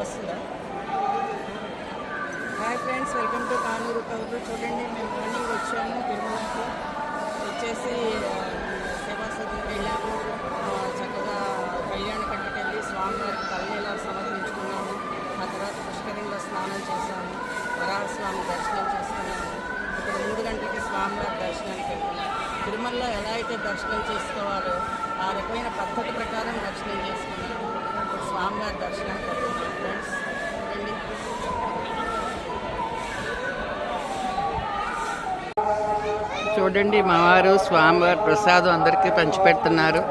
వస్తుందా? Hi friends welcome to Kanuru కౌరు చూడండి మేము మార్నింగ్ వచ్చాము తిరుమలకి. వచ్చేసి సేవాసతి వెళ్ళాము. చక్కగా కళ్యాణ కట్టకెళ్ళి స్వామివారికి తల్లిలా సమర్పించుకున్నాము. ఆ తర్వాత పుష్కరంలో స్నానం చేశాము. వరాహస్వామి దర్శనం చేసుకున్నాము. ఇక్కడ మూడు గంటలకి స్వామివారి దర్శనానికి వెళ్తున్నాము తిరుమలలో ఎలా అయితే దర్శనం చేసుకోవాలో ఆ రకమైన పద్ధతి ప్రకారం దర్శనం చేసుకున్నాము స్వామివారి దర్శనం ఫ్రెండ్స్ చూడండి మావారు స్వామివారి ప్రసాదం అందరికీ పంచిపెడుతున్నారు.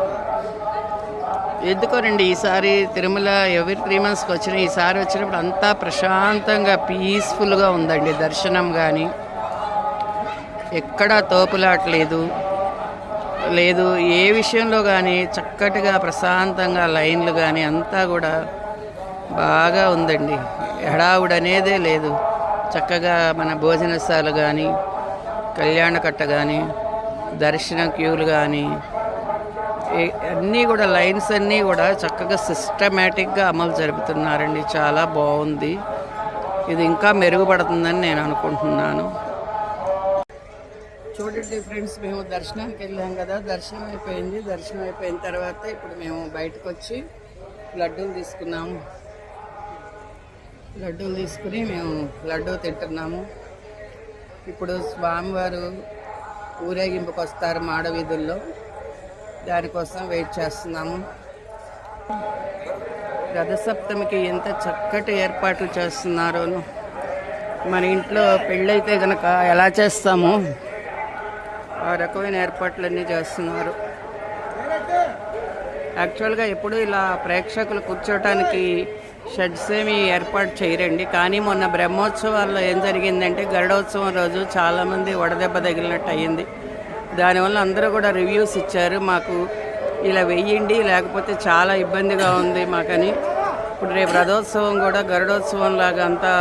ఎందుకోనండి ఈసారి తిరుమల ఎవరి త్రీ మంత్స్కి వచ్చిన ఈసారి వచ్చినప్పుడు అంతా ప్రశాంతంగా పీస్ఫుల్గా ఉందండి దర్శనం కానీ ఎక్కడా తోపులాట్లేదు. లేదు ఏ విషయంలో కానీ చక్కటిగా ప్రశాంతంగా లైన్లు కానీ అంతా కూడా బాగా ఉందండి. హడావుడు అనేదే లేదు. చక్కగా మన భోజనశాలు కానీ కళ్యాణకట్ట కానీ దర్శన క్యూలు కానీ అన్నీ కూడా లైన్స్ అన్నీ కూడా చక్కగా సిస్టమేటిక్గా అమలు జరుపుతున్నారండి. చాలా బాగుంది ఇది ఇంకా మెరుగుపడుతుందని నేను అనుకుంటున్నాను. చూడండి ఫ్రెండ్స్ మేము దర్శనానికి వెళ్ళాం కదా. దర్శనం అయిపోయింది. దర్శనం అయిపోయిన తర్వాత ఇప్పుడు మేము బయటకు వచ్చి లడ్డూలు తీసుకున్నాము. లడ్డూలు తీసుకుని మేము లడ్డూ తింటున్నాము. ఇప్పుడు స్వామివారు ఊరేగింపుకి వస్తారు మాడవీధుల్లో దానికోసం వెయిట్ చేస్తున్నాము. రథసప్తమికి ఎంత చక్కటి ఏర్పాట్లు చేస్తున్నారోను. మన ఇంట్లో పెళ్ళైతే కనుక ఎలా చేస్తామో ఆ రకమైన ఏర్పాట్లన్నీ చేస్తున్నారు. యాక్చువల్గా ఎప్పుడు ఇలా ప్రేక్షకులు కూర్చోటానికి షెడ్స్ ఏమి ఏర్పాటు చేయరండి. కానీ మొన్న బ్రహ్మోత్సవాల్లో ఏం జరిగిందంటే గరుడోత్సవం రోజు చాలామంది వడదెబ్బ తగిలినట్టు అయ్యింది. దానివల్ల అందరూ కూడా రివ్యూస్ ఇచ్చారు. మాకు ఇలా వెయ్యండి లేకపోతే చాలా ఇబ్బందిగా ఉంది మాకని. ఇప్పుడు రేపు రథోత్సవం కూడా గరుడోత్సవం లాగా అంతా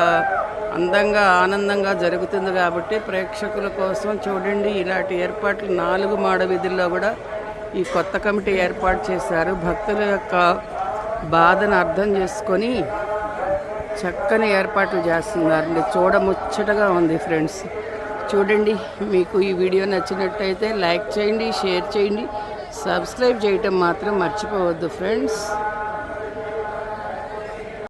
అందంగా ఆనందంగా జరుగుతుంది కాబట్టి ప్రేక్షకుల కోసం చూడండి. ఇలాంటి ఏర్పాట్లు నాలుగు మాడ వీధుల్లో కూడా ఈ కొత్త కమిటీ ఏర్పాటు చేశారు. భక్తుల యొక్క బాధను అర్థం చేసుకొని చక్కని ఏర్పాట్లు చేస్తున్నారండి చూడముచ్చటగా ఉంది ఫ్రెండ్స్. చూడండి మీకు ఈ వీడియో నచ్చినట్టయితే లైక్ చేయండి షేర్ చేయండి. సబ్స్క్రైబ్ చేయటం మాత్రం మర్చిపోవద్దు ఫ్రెండ్స్.